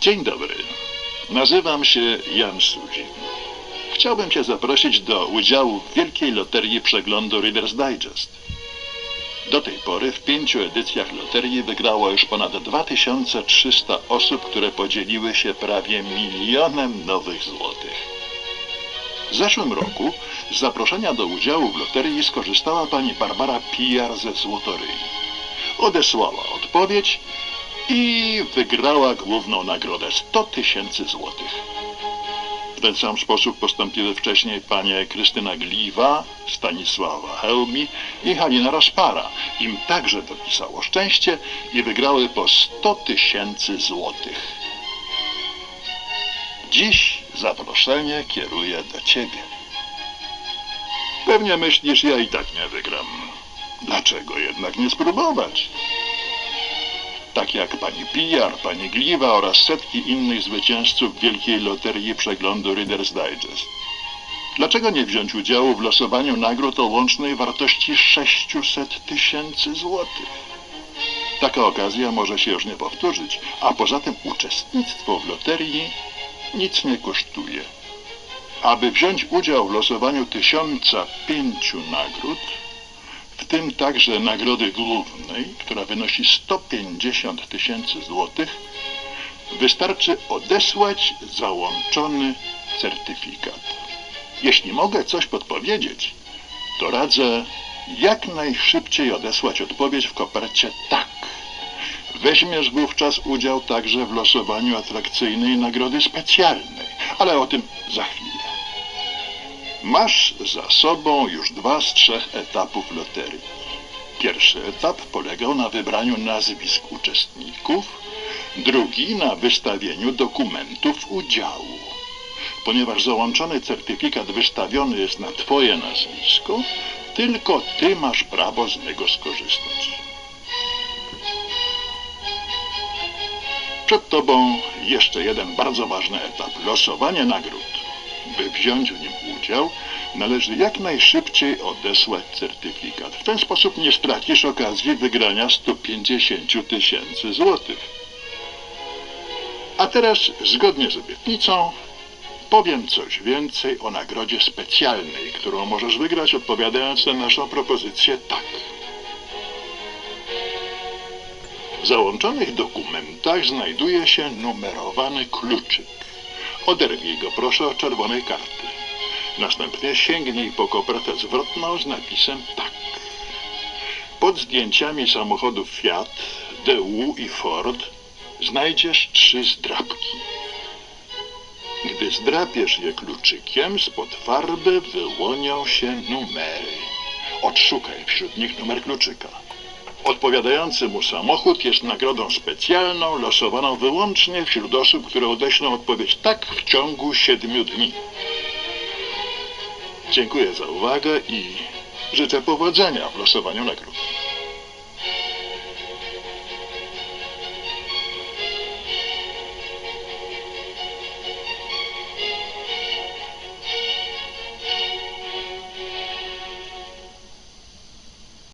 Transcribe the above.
Dzień dobry. Nazywam się Jan Suzin. Chciałbym Cię zaprosić do udziału w wielkiej loterii przeglądu Reader's Digest. Do tej pory w pięciu edycjach loterii wygrało już ponad 2300 osób, które podzieliły się prawie milionem nowych złotych. W zeszłym roku z zaproszenia do udziału w loterii skorzystała pani Barbara Pijar ze Złotoryi. Odesłała odpowiedź i wygrała główną nagrodę 100 tysięcy złotych. W ten sam sposób postąpiły wcześniej panie Krystyna Gliwa, Stanisława Hełmi i Halina Rozpara. Im także dopisało szczęście i wygrały po 100 tysięcy złotych. Dziś zaproszenie kieruję do ciebie. Pewnie myślisz, ja i tak nie wygram. Dlaczego jednak nie spróbować? Tak jak pani Pijar, pani Gliwa oraz setki innych zwycięzców Wielkiej Loterii Przeglądu Reader's Digest. Dlaczego nie wziąć udziału w losowaniu nagród o łącznej wartości 600 tysięcy złotych? Taka okazja może się już nie powtórzyć, a poza tym uczestnictwo w loterii nic nie kosztuje. Aby wziąć udział w losowaniu tysiąca pięciu nagród, w tym także nagrody głównej, która wynosi 150 tysięcy złotych, wystarczy odesłać załączony certyfikat. Jeśli mogę coś podpowiedzieć, to radzę jak najszybciej odesłać odpowiedź w kopercie tak. Weźmiesz wówczas udział także w losowaniu atrakcyjnej nagrody specjalnej, ale o tym za chwilę. Masz za sobą już dwa z trzech etapów loterii. Pierwszy etap polegał na wybraniu nazwisk uczestników, drugi na wystawieniu dokumentów udziału. Ponieważ załączony certyfikat wystawiony jest na Twoje nazwisko, tylko Ty masz prawo z niego skorzystać. Przed Tobą jeszcze jeden bardzo ważny etap losowanie nagród. By wziąć w nim udział, należy jak najszybciej odesłać certyfikat. W ten sposób nie stracisz okazji wygrania 150 tysięcy złotych. A teraz, zgodnie z obietnicą, powiem coś więcej o nagrodzie specjalnej, którą możesz wygrać odpowiadając na naszą propozycję tak. W załączonych dokumentach znajduje się numerowany kluczyk. Oderwij go proszę od czerwonej karty. Następnie sięgnij po kopertę zwrotną z napisem tak. Pod zdjęciami samochodów Fiat, DU i Ford znajdziesz trzy zdrabki. Gdy zdrapiesz je kluczykiem, spod farby wyłonią się numery. Odszukaj wśród nich numer kluczyka. Odpowiadający mu samochód jest nagrodą specjalną, losowaną wyłącznie wśród osób, które odeślą odpowiedź tak w ciągu siedmiu dni. Dziękuję za uwagę i życzę powodzenia w losowaniu nagród.